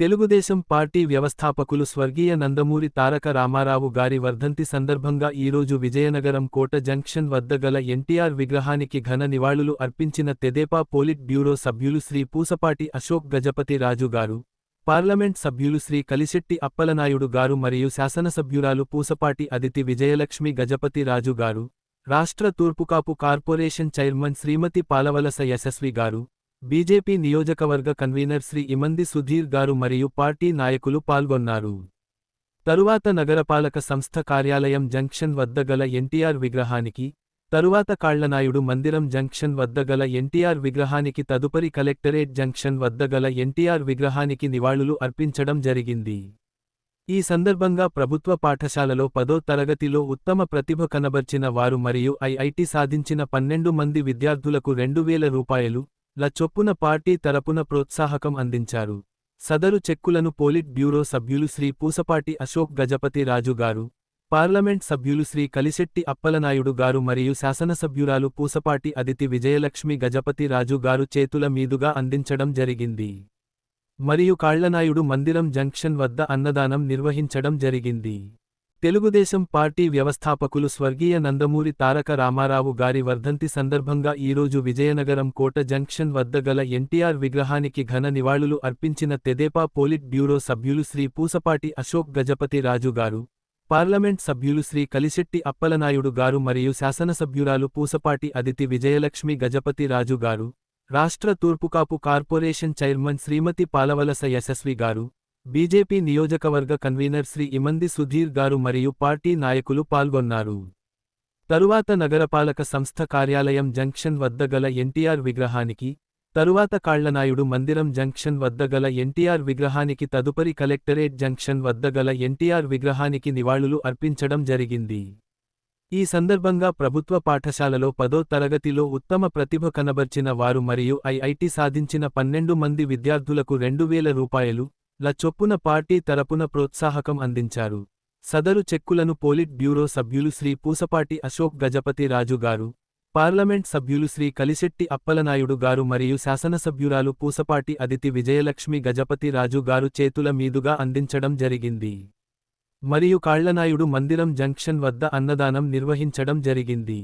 Telugu Desam party వ్యవస్థాపకులు స్వర్గీయ నందమూరి తారక రామారావు గారి వర్ధంతి సందర్భంగా ఈరోజు విజయనగరం కోట జంక్షన్ వద్ద గల ఎన్టీఆర్ విగ్రహానికి ఘన నివాళులు అర్పించిన తెదేపా పోలిట్ బ్యూరో సభ్యులు శ్రీ పూసపాటి అశోక్ గజపతి రాజు గారు పార్లమెంట్ సభ్యులు శ్రీ కలిశెట్టి అప్పలనాయుడు గారు మరియు శాసనసభ్యురాలు పూసపాటి అదితి విజయలక్ష్మి గజపతి రాజు గారు రాష్ట్ర Turpukapu corporation chairman Shrimati Palavalasa Yashaswi garu BJP నియోజకవర్గ కన్వీనర్ శ్రీ ఇమంది సుధీర్ గారు మరియు పార్టీ నాయకులు పాల్గొన్నారు. తరువాత నగరపాలక సంస్థ కార్యాలయం జంక్షన్ వద్ద గల ఎన్టీఆర్ విగ్రహానికి తరువాత కాళ్ళనాయుడు మందిరం జంక్షన్ వద్ద గల ఎన్టీఆర్ విగ్రహానికి తదుపరి కలెక్టరేట్ జంక్షన్ వద్ద గల ఎన్టీఆర్ విగ్రహానికి నివాళులు అర్పించడం జరిగింది. ఈ సందర్భంగా ప్రభుత్వ పాఠశాలలో పదో తరగతిలో ఉత్తమ ప్రతిభ కనబర్చిన వారు మరియు ఐఐటి సాధించిన పన్నెండు మంది విద్యార్థులకు రెండు వేల రూపాయలు ల చొప్పున పార్టీ తరపున ప్రోత్సాహకం అందించారు. సదరు చెక్కులను పోలిట్ బ్యూరో సభ్యులు శ్రీ పూసపాటి అశోక్ గజపతి రాజు గారు పార్లమెంట్ సభ్యులు శ్రీ కలిశెట్టి అప్పలనాయుడు గారు మరియు శాసనసభ్యురాలు పూసపాటి అదితి విజయలక్ష్మి గజపతి రాజు గారు చేతుల మీదుగా అందించడం జరిగింది. మరియు కాళ్ళనాయుడు మందిరం జంక్షన్ వద్ద అన్నదానం నిర్వహించడం జరిగింది. తెలుగుదేశం పార్టీ వ్యవస్థాపకులు స్వర్గీయ నందమూరి తారక రామారావు గారి వర్ధంతి సందర్భంగా ఈరోజు విజయనగరం కోట జంక్షన్ వద్ద గల ఎన్టీఆర్ విగ్రహానికి ఘన నివాళులు అర్పించిన తెదేపా పోలిట్ బ్యూరో సభ్యులు శ్రీ పూసపాటి అశోక్ గజపతి రాజు గారు పార్లమెంట్ సభ్యులు శ్రీ కలిశెట్టి అప్పలనాయుడు గారు మరియు శాసనసభ్యురాలు పూసపాటి అదితి విజయలక్ష్మి గజపతి రాజు గారు రాష్ట్ర Turpukapu corporation chairman Shrimati Palavalasa Yashaswi garu BJP నియోజకవర్గ కన్వీనర్ శ్రీ ఇమంది సుధీర్ గారు మరియు పార్టీ నాయకులు పాల్గొన్నారు. తరువాత నగరపాలక సంస్థ కార్యాలయం జంక్షన్ వద్ద గల ఎన్టీఆర్ విగ్రహానికి తరువాత కాళ్ళనాయుడు మందిరం జంక్షన్ వద్ద గల ఎన్టీఆర్ విగ్రహానికి తదుపరి కలెక్టరేట్ జంక్షన్ వద్ద గల ఎన్టీఆర్ విగ్రహానికి నివాళులు అర్పించడం జరిగింది. ఈ సందర్భంగా ప్రభుత్వ పాఠశాలలో పదో తరగతిలో ఉత్తమ ప్రతిభ కనబర్చిన వారు మరియు ఐఐటి సాధించిన పన్నెండు మంది విద్యార్థులకు రెండు వేల రూపాయలు ల చొప్పున పార్టీ తరపున ప్రోత్సాహకం అందించారు. సదరు చెక్కులను పోలిట్ బ్యూరో సభ్యులు శ్రీ పూసపాటి అశోక్ గజపతి రాజు గారు పార్లమెంట్ సభ్యులు శ్రీ కలిశెట్టి అప్పలనాయుడు గారు మరియు శాసనసభ్యురాలు పూసపాటి అదితి విజయలక్ష్మి గజపతి రాజు గారు చేతుల మీదుగా అందించడం జరిగింది. మరియు కాళ్ళనాయుడు మందిరం జంక్షన్ వద్ద అన్నదానం నిర్వహించడం జరిగింది.